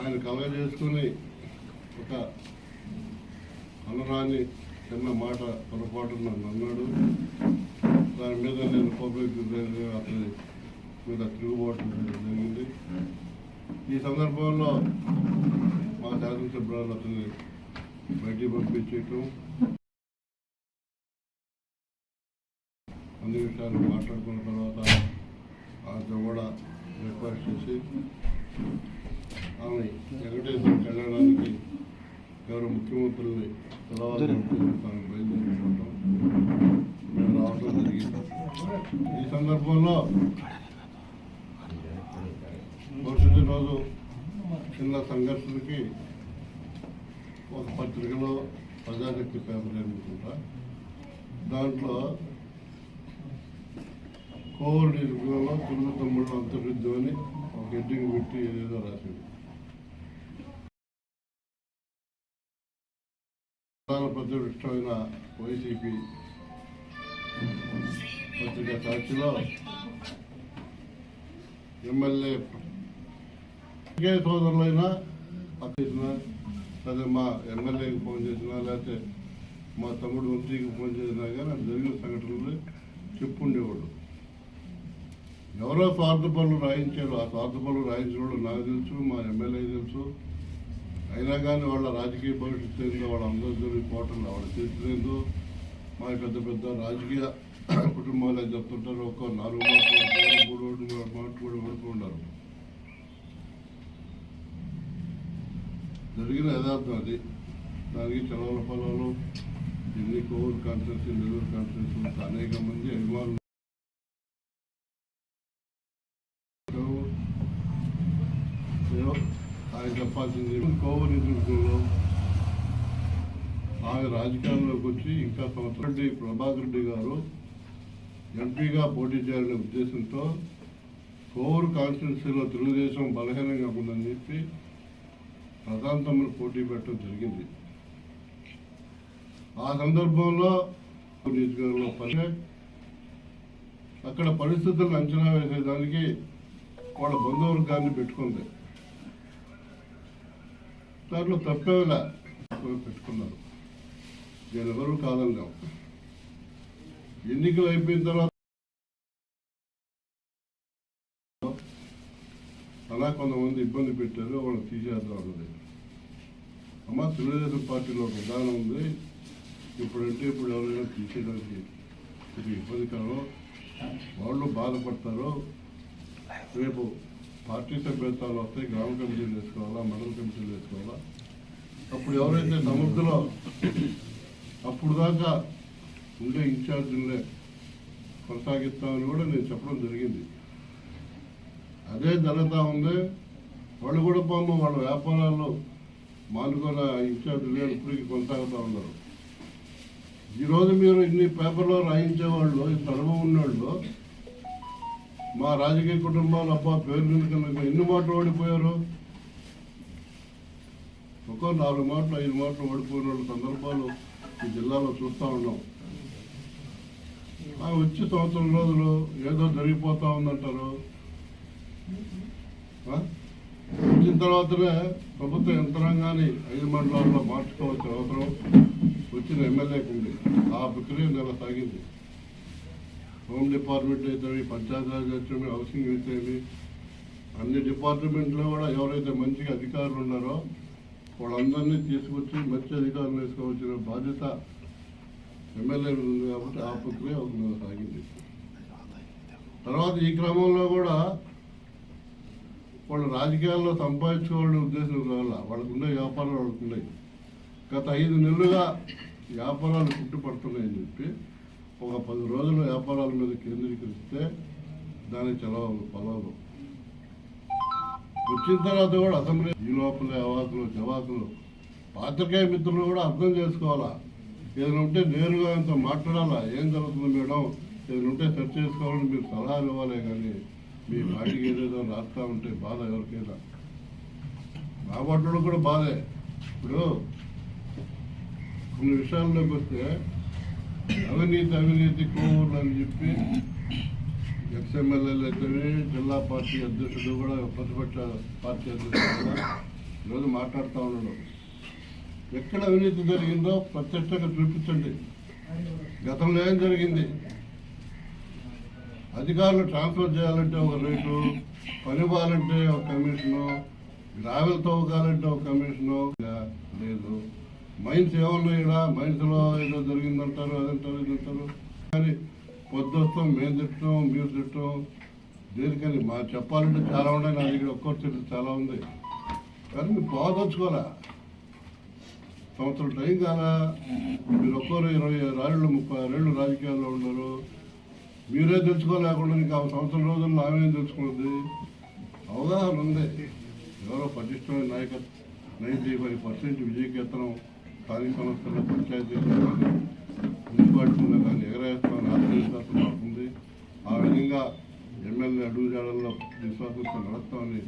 ఆయన కలగజేసుకుని ఒక అనరాని చిన్న మాట పొరపాటు నన్ను అన్నాడు. దాని మీద నేను పబ్లిక్ అతని మీద తిరుగుబాటు జరిగింది. ఈ సందర్భంలో మా శాసనసభ్యులు అతన్ని బయటికి పంపించేయటం అన్ని విషయాలు మాట్లాడుకున్న తర్వాత ఆ కూడా రిక్వెస్ట్ చేసి ఆమె వెంకటేశ్వర కళ్యాణానికి ఎవరు ముఖ్యమంత్రుల్ని పిలవాలని తాను బయలుదేరుకోవడం మేము రావడం జరిగింది. ఈ సందర్భంలో భవిష్యత్తు రోజు చిన్న సంఘర్షణకి ఒక పత్రికలో ప్రజాశక్తి పేపర్ అనుకుంటా దాంట్లో కోవిడ్ నియోజకవర్గంలో తెలుగు తమ్ముడు అంతర్యుద్ధం అని ఒక హెడ్డింగ్ పెట్టి ఏదేదో రాసింది. ప్రధాన ప్రతిపక్షమైన వైసీపీ పత్రిక సాక్షిలో ఎమ్మెల్యే ఏ సోదరులైనా చేసినా లేదా మా ఎమ్మెల్యేకి ఫోన్ చేసినా లేకపోతే మా తమ్ముడు మంత్రికి ఫోన్ చేసినా కానీ అది జరిగిన సంఘటనలు చెప్పుండేవాడు ఎవరో స్వార్థ పనులు రాయించారు. ఆ స్వార్థ పనులు రాయించిన వాళ్ళు నాకు తెలుసు మా ఎమ్మెల్యే తెలుసు. అయినా కానీ వాళ్ళ రాజకీయ భవిష్యత్తు ఏందో వాళ్ళ అందరూ జరిగిపోవటం వాళ్ళ తెలిసిలేదు మా పెద్ద పెద్ద రాజకీయ కుటుంబాలు చెప్తుంటారు ఒక్కో నాలుగు మాటలు మూడు మూడు మాటలు కూడా పడుతున్నారు జరిగిన యథార్థం అది. దానికి చలవల పొలాలు ఎన్ని కోవిడ్ కాన్ఫరెన్స్ నెల్లూరు కాన్ఫరెన్స్ అనేక మంది అభిమానులు ఏదో ఆయన చెప్పాల్సింది కోవిడ్ నిధులలో ఆమె రాజకీయాల్లోకి వచ్చి ఇంకా సంవత్సరం రెడ్డి ప్రభాకర్ రెడ్డి గారు ఎంపీగా పోటీ చేయాలనే ఉద్దేశంతో కోవూరు కాన్స్టిట్యున్సీలో తెలుగుదేశం బలహీనంగా ఉందని చెప్పి ప్రశాంతమ్మను పోటీ పెట్టడం జరిగింది. ఆ సందర్భంలో నియోజకవర్గంలో పని అక్కడ పరిస్థితులను అంచనా వేసేదానికి వాళ్ళ బంధువర్గాన్ని పెట్టుకుంది. దాంట్లో తప్పేలా పెట్టుకున్నారు. నేను ఎవరు కాదన్నాం ఎన్నికలు అయిపోయిన తర్వాత అలా కొంతమంది ఇబ్బంది పెట్టారు వాళ్ళు తీసేద్దాం అన్నది. అమ్మ తెలుగుదేశం పార్టీలో ఒక విధానం ఉంది. ఇప్పుడంటే ఇప్పుడు ఎవరైనా తీసేయడానికి ఇది ఇబ్బందికరం. వాళ్ళు బాధపడతారు. రేపు పార్టీ సభ్యత్వాలు వస్తాయి గ్రామ కమిటీలు వేసుకోవాలా మండల కమిటీలు వేసుకోవాలా? అప్పుడు ఎవరైతే సమర్థులో అప్పుడు దాకా ఉండే ఇన్ఛార్జీలే కొనసాగిస్తామని కూడా నేను చెప్పడం జరిగింది. అదే జరుగుతూ ఉంది. వాళ్ళు కూడా పాము వాళ్ళ వ్యాపారాల్లో మానుకున్న ఇన్ఛార్జీలు లేని ఇప్పటికీ కొనసాగుతూ ఉన్నారు. ఈరోజు మీరు ఇన్ని పేపర్లో రాయించే వాళ్ళు ఇంత అనుభవం ఉన్నవాళ్ళు మా రాజకీయ కుటుంబాలు అబ్బా పేరు నిలుకలకు ఎన్ని మాటలు ఓడిపోయారు? ఒక్కో నాలుగు మాటలు ఐదు మాటలు ఓడిపోయిన సందర్భాలు ఈ జిల్లాలో చూస్తూ ఉన్నాం. ఆ వచ్చి సంవత్సరం రోజులు ఏదో జరిగిపోతా ఉందంటారు. వచ్చిన తర్వాతనే ప్రభుత్వ యంత్రాంగాన్ని ఐదు మండలాల్లో మార్చుకోవాల్సిన అవసరం వచ్చిన ఎమ్మెల్యేకు ఉంది ఆ ప్రక్రియ నెల సాగింది. హోమ్ డిపార్ట్మెంట్ అయితే పంచాయతీరాజ్ అయితే హౌసింగ్ అయితే అన్ని డిపార్ట్మెంట్లో కూడా ఎవరైతే మంచిగా అధికారులు ఉన్నారో వాళ్ళందరినీ తీసుకొచ్చి మంచి అధికారులు వేసుకోవాల్సిన బాధ్యత ఎమ్మెల్యే ఉంది కాబట్టి ఆ ప్రక్రియ ఒక సాగింది. తర్వాత ఈ క్రమంలో కూడా వాళ్ళు రాజకీయాల్లో సంపాదించుకోవాలనే ఉద్దేశం కావాల వాళ్ళకు ఉండే వ్యాపారాలు వాళ్ళకు ఉన్నాయి గత ఐదు నెలలుగా వ్యాపారాలు చుట్టుపడుతున్నాయని చెప్పి ఒక పది రోజులు వ్యాపారాల మీద కేంద్రీకరిస్తే దానికి చలవదు పొలవదు. వచ్చిన తర్వాత కూడా అసెంబ్లీ ఈ లోపల అవాకులు జవాకులు. పాత్రికేయ మిత్రులు కూడా అర్థం చేసుకోవాలా? ఏదైనా ఉంటే నేరుగా ఆయనతో మాట్లాడాలా? ఏం జరుగుతుంది మేడం? ఏదైనా ఉంటే సెర్చ్ చేసుకోవాలని మీరు సలహాలు ఇవ్వాలే కానీ మీ పార్టీకి ఏదేదో రాస్తా ఉంటే బాధ ఎవరికైనా. రాబట్టడం కూడా బాధే. ఇప్పుడు కొన్ని విషయాల్లోకి వస్తే అవినీతి అవినీతి కోవూర్లు అని చెప్పి ఎక్స్ఎమ్మెల్యేలు అయితేనే జిల్లా పార్టీ అధ్యక్షుడు కూడా ప్రతిపక్ష పార్టీ అధ్యక్షుడు కూడా ఈరోజు మాట్లాడుతూ ఉన్నాడు. ఎక్కడ అవినీతి జరిగిందో ప్రత్యక్షంగా చూపించండి. గతంలో ఏం జరిగింది? అధికారులు ట్రాన్స్ఫర్ చేయాలంటే ఒక రేటు పని పోవాలంటే ఒక కమిషను గ్రావెల్ తవ్వకాలంటే ఒక కమిషను లేదు. మైన్స్ ఏమన్నా ఇక్కడ మైన్స్లో ఏదో జరిగిందంటారు అదంటారు ఇదంటారు. కానీ పొద్దుస్తాం మేము తిట్టడం మీరు తిట్టడం దేనికని మా చెప్పాలంటే చాలా ఉన్నాయి నా దగ్గర ఒక్కొక్కటి తెలుసు చాలా ఉంది. కానీ మీరు పోదలుచుకోరా సంవత్సరం టైం కాదా? మీరు ఒక్కరు ఇరవై రాళ్ళు ముప్పై ఆరేళ్ళు రాజకీయాల్లో ఉన్నారు. మీరే తెలుసుకోలేకుండా ఇంకా ఆ సంవత్సరం రోజుల్లో ఆమె తెలుసుకున్నది? అవగాహన ఉంది. ఎవరో పటిష్టమైన నాయకత్వం నైంటీ ఫైవ్ పర్సెంట్ విజయకేతనం స్థానిక సంస్థల్లో పంచాయతీల్లో కానీ మున్సిపాలిటీలో కానీ ఎగరేస్తామని ఆత్మవిశ్వాసం మాకుంది. ఆ విధంగా ఎమ్మెల్యే అడుగుజాడల్లో విశ్వాసంతో నడుస్తామని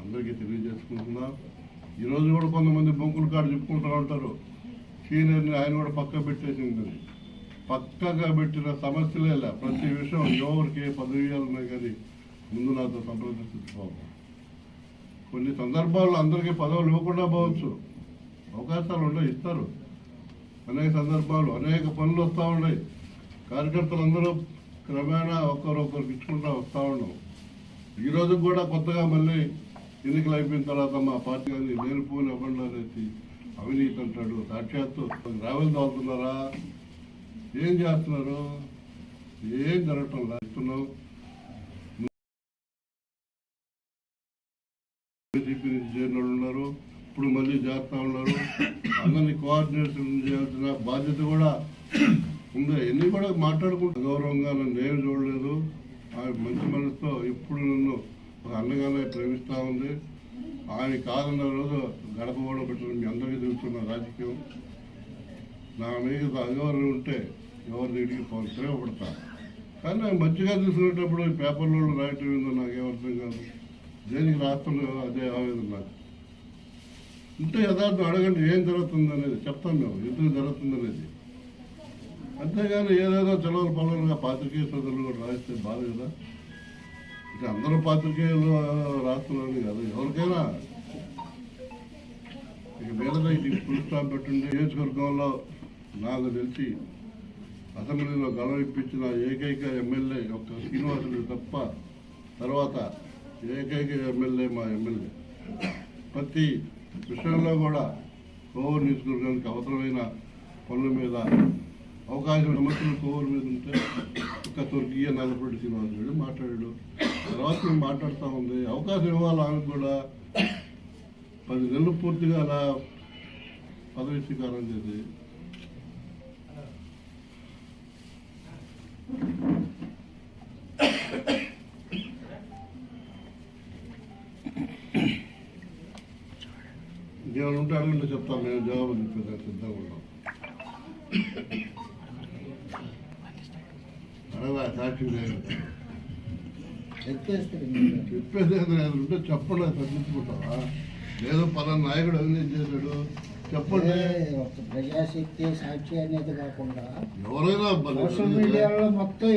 అందరికీ తెలియజేసుకుంటున్నా. ఈరోజు కూడా కొంతమంది బొంకుల కాడు చెప్పుకుంటూ ఉంటారు. సీనియర్ని ఆయన కూడా పక్క పెట్టేసింది పక్కగా పెట్టిన సమస్యలే లే. ప్రతి విషయం ఎవరికి ఏ పదవియాలు ఉన్నాయి కానీ ముందు నాతో సంప్రదించుకోవాలి కొన్ని సందర్భాల్లో అందరికీ పదవులు ఇవ్వకుండా పోవచ్చు. అవకాశాలు ఉన్నాయి ఇస్తారు. అనేక సందర్భాలు అనేక పనులు వస్తూ ఉన్నాయి. కార్యకర్తలు అందరూ క్రమేణా ఒకరొకరికి ఇచ్చుకుంటూ వస్తూ ఉన్నాం ఈరోజు కూడా కొత్తగా మళ్ళీ ఎన్నికలు అయిపోయిన తర్వాత మా పార్టీ కానీ లేనిపోని పోని అవ్వండి అనేసి అవినీతి అంటాడు సాక్షాత్తు రావెల్ తాగుతున్నారా ఏం చేస్తున్నారు? ఏం జరగటం ఇస్తున్నావు. బీజేపీ నుంచి చేరిన వాళ్ళు ఉన్నారు. ఇప్పుడు మళ్ళీ చేస్తా ఉన్నారు. అందరినీ కోఆర్డినేషన్ చేయాల్సిన బాధ్యత కూడా ఉంది. ఎన్ని కూడా మాట్లాడుకుంటూ గౌరవంగా నన్ను నేను చూడలేదు. ఆమె మంచి మనసుతో ఇప్పుడు నన్ను ఒక అన్నగానే ప్రేమిస్తూ ఉంది. ఆయన కాదన్న రోజు గడప కూడా పెట్టడం మీ అందరికీ తెలుస్తున్న రాజకీయం. నా మీద అగౌరవం ఉంటే ఎవరి దగ్గరికి ప్రేమపడతా కానీ నాకు మంచిగా తీసుకునేటప్పుడు ఈ పేపర్లో రాయటం ఏందో నాకేమర్థం కాదు. దేనికి రాష్ట్రంలో అదే ఆవేదన నాకు. ఉంటే యథార్థం అడగండి ఏం జరుగుతుంది అనేది చెప్తాం మేము ఎందుకు జరుగుతుంది అనేది అంతేగాని ఏదేదో చలవలు పలవలుగా పాత్రికేయ సోదరులు కూడా రాస్తే బాధ కదా. ఇక అందరూ పాత్రికేయులు రాస్తున్నారని కదా ఎవరికైనా. ఇక మీద ఇది ఫుల్ స్టాప్ పెట్టుండే నియోజకవర్గంలో నాకు తెలిసి అసెంబ్లీలో గొడవ ఇప్పించిన ఏకైక ఎమ్మెల్యే ఒక్క శ్రీనివాసులు తప్ప తర్వాత ఏకైక ఎమ్మెల్యే మా ఎమ్మెల్యే. ప్రతి విషయంలో కూడా కోవూరు నియోజకవర్గానికి అవసరమైన పనుల మీద అవకాశం సమస్యలు కోవూరు మీద ఉంటే ఒక తొర్గియ నల్లపూడి శ్రీనివాసులు మాట్లాడాడు. తర్వాత మేము మాట్లాడుతూ ఉంది. అవకాశం ఇవ్వాలి ఆమెకు కూడా పది నెలలు పూర్తిగా అలా పదవి స్వీకారం చేసి ఉంటే అడగండి చెప్తాం మేము జవాబు చెప్పేదానికి సిద్ధంగా ఉన్నాం. అడగా సాక్షి లేదు. చెప్పేది ఏదైనా ఉంటే చెప్పండి తగ్గించుకుంటావా లేదు పలానా నాయకుడు అవినీతి చేశాడు చెప్పండి ప్రజాశక్తి సాక్షి అనేది కాకుండా ఎవరైనా సోషల్ మీడియాలో మొత్తం